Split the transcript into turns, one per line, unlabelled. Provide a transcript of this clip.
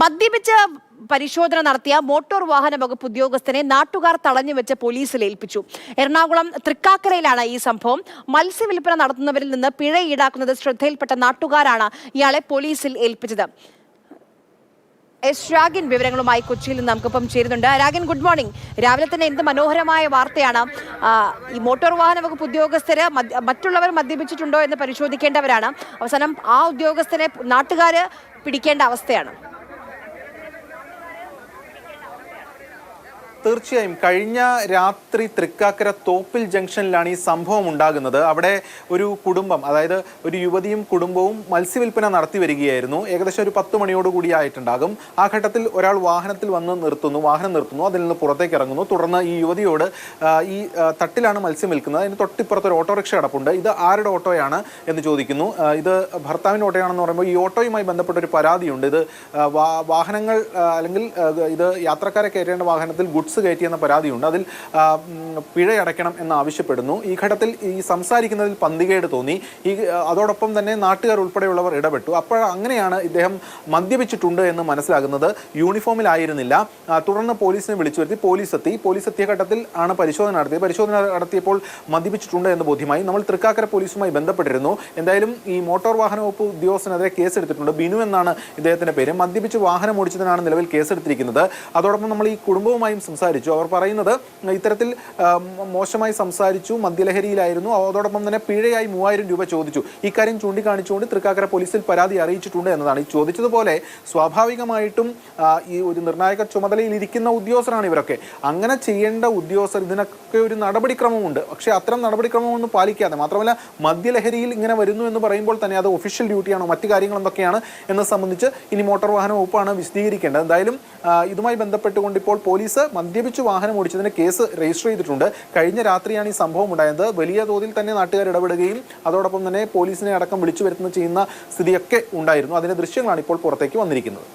മദ്യപിച്ച് പരിശോധന നടത്തിയ മോട്ടോർ വാഹന വകുപ്പ് ഉദ്യോഗസ്ഥനെ നാട്ടുകാർ തടഞ്ഞു വെച്ച് പോലീസിൽ ഏൽപ്പിച്ചു. എറണാകുളം തൃക്കാക്കരയിലാണ് ഈ സംഭവം. മത്സ്യവില്പന നടത്തുന്നവരിൽ നിന്ന് പിഴ ഈടാക്കുന്നത് ശ്രദ്ധയിൽപ്പെട്ട നാട്ടുകാരാണ് ഇയാളെ പോലീസിൽ ഏൽപ്പിച്ചത്. എസ് രാഗിൻ വിവരങ്ങളുമായി കൊച്ചിയിൽ നിന്ന് നമുക്കിപ്പം ചേരുന്നുണ്ട്. Ragin good morning. രാവിലെ തന്നെ എന്ത് മനോഹരമായ വാർത്തയാണ് ഈ മോട്ടോർ വാഹന വകുപ്പ് ഉദ്യോഗസ്ഥര് മറ്റുള്ളവർ മദ്യപിച്ചിട്ടുണ്ടോ എന്ന് പരിശോധിക്കേണ്ടവരാണ്. അവസാനം ആ ഉദ്യോഗസ്ഥനെ നാട്ടുകാര് പിടിക്കേണ്ട അവസ്ഥയാണ്.
തീർച്ചയായും കഴിഞ്ഞ രാത്രി തൃക്കാക്കര തോപ്പിൽ ജംഗ്ഷനിലാണ് ഈ സംഭവം ഉണ്ടാകുന്നത്. അവിടെ ഒരു കുടുംബം അതായത് ഒരു യുവതിയും കുടുംബവും മത്സ്യവില്പന നടത്തി വരികയായിരുന്നു. ഏകദേശം ഒരു പത്ത് മണിയോടുകൂടി ആയിട്ടുണ്ടാകും. ആ ഘട്ടത്തിൽ ഒരാൾ വാഹനത്തിൽ വന്ന് നിർത്തുന്നു വാഹനം നിർത്തുന്നു അതിൽ നിന്ന് പുറത്തേക്ക് ഇറങ്ങുന്നു. തുടർന്ന് ഈ യുവതിയോട് ഈ തട്ടിലാണ് മത്സ്യം വിൽക്കുന്നത്. അതിന് തൊട്ടിപ്പുറത്ത് ഒരു ഓട്ടോറിക്ഷ കിടപ്പുണ്ട്. ഇത് ആരുടെ ഓട്ടോയാണ് എന്ന് ചോദിക്കുന്നു. ഇത് ഭർത്താവിന്റെ ഓട്ടോയാണെന്ന് പറയുമ്പോൾ ഈ ഓട്ടോയുമായി ബന്ധപ്പെട്ട ഒരു പരാതിയുണ്ട്. ഇത് വാഹനങ്ങൾ അല്ലെങ്കിൽ ഇത് യാത്രക്കാരെ കയറ്റേണ്ട വാഹനത്തിൽ ഗുഡ്സ് കയറ്റിയെന്ന പരാതിയുണ്ട്. അതിൽ പിഴയടയ്ക്കണം എന്നാവശ്യപ്പെടുന്നു ഈ ഘട്ടത്തിൽ ഈ സംസാരിക്കുന്നതിൽ പന്തികേട് തോന്നി. ഈ അതോടൊപ്പം തന്നെ നാട്ടുകാർ ഉൾപ്പെടെയുള്ളവർ ഇടപെട്ടു. അപ്പോൾ അങ്ങനെയാണ് ഇദ്ദേഹം മദ്യപിച്ചിട്ടുണ്ട് എന്ന് മനസ്സിലാകുന്നത്. യൂണിഫോമിലായിരുന്നില്ല. തുടർന്ന് പോലീസിനെ വിളിച്ചു വരുത്തി പോലീസ് എത്തി പോലീസ് എത്തിയ ഘട്ടത്തിൽ ആണ് പരിശോധന നടത്തിയത്. പരിശോധന നടത്തിയപ്പോൾ മദ്യപിച്ചിട്ടുണ്ട് എന്ന് ബോധ്യമായി. നമ്മൾ തൃക്കാക്കര പോലീസുമായി ബന്ധപ്പെട്ടിരുന്നു. എന്തായാലും ഈ മോട്ടോർ വാഹന വകുപ്പ് ഉദ്യോഗസ്ഥനെതിരെ കേസെടുത്തിട്ടുണ്ട്. ബിനു എന്നാണ് ഇദ്ദേഹത്തിന്റെ പേര്. മദ്യപിച്ച് വാഹനം ഓടിച്ചതിനാണ് നിലവിൽ കേസെടുത്തിരിക്കുന്നത്. അതോടൊപ്പം നമ്മൾ ഈ കുടുംബവുമായും സംസാരിച്ചു. അവർ പറയുന്നത് ഇത്തരത്തിൽ മോശമായി സംസാരിച്ചു മദ്യലഹരിയിലായിരുന്നു. അതോടൊപ്പം തന്നെ പിഴയായി മൂവായിരം രൂപ ചോദിച്ചു. ഇക്കാര്യം ചൂണ്ടിക്കാണിച്ചുകൊണ്ട് തൃക്കാക്കര പോലീസിൽ പരാതി അറിയിച്ചിട്ടുണ്ട് എന്നതാണ്. ഈ ചോദിച്ചതുപോലെ സ്വാഭാവികമായിട്ടും ഈ ഒരു നിർണായക ചുമതലയിൽ ഇരിക്കുന്ന ഉദ്യോഗസ്ഥരാണ് ഇവരൊക്കെ. അങ്ങനെ ചെയ്യേണ്ട ഉദ്യോഗസ്ഥർ ഇതിനൊക്കെ ഒരു നടപടിക്രമമുണ്ട്. പക്ഷേ അത്തരം നടപടിക്രമമൊന്നും പാലിക്കാതെ. മാത്രമല്ല മദ്യലഹരിയിൽ ഇങ്ങനെ വരുന്നു എന്ന് പറയുമ്പോൾ തന്നെ അത് ഒഫീഷ്യൽ ഡ്യൂട്ടിയാണോ മറ്റു കാര്യങ്ങൾ എന്തൊക്കെയാണ് എന്നത് സംബന്ധിച്ച് ഇനി മോട്ടോർ വാഹന വകുപ്പാണ് വിശദീകരിക്കേണ്ടത്. എന്തായാലും ഇതുമായി ബന്ധപ്പെട്ടുകൊണ്ട് ഇപ്പോൾ പോലീസ് മദ്യപിച്ച് വാഹനം ഓടിച്ചതിന് കേസ് രജിസ്റ്റർ ചെയ്തിട്ടുണ്ട്. കഴിഞ്ഞ രാത്രിയാണ് ഈ സംഭവം ഉണ്ടായത്. വലിയ തോതിൽ തന്നെ നാട്ടുകാർ ഇടപെടുകയും അതോടൊപ്പം തന്നെ പോലീസിനെ അടക്കം വിളിച്ചു വരുത്തുന്ന ചെയ്യുന്ന സ്ഥിതിയൊക്കെ ഉണ്ടായിരുന്നു. അതിന്റെ ദൃശ്യങ്ങളാണ് ഇപ്പോൾ പുറത്തേക്ക് വന്നിരിക്കുന്നത്.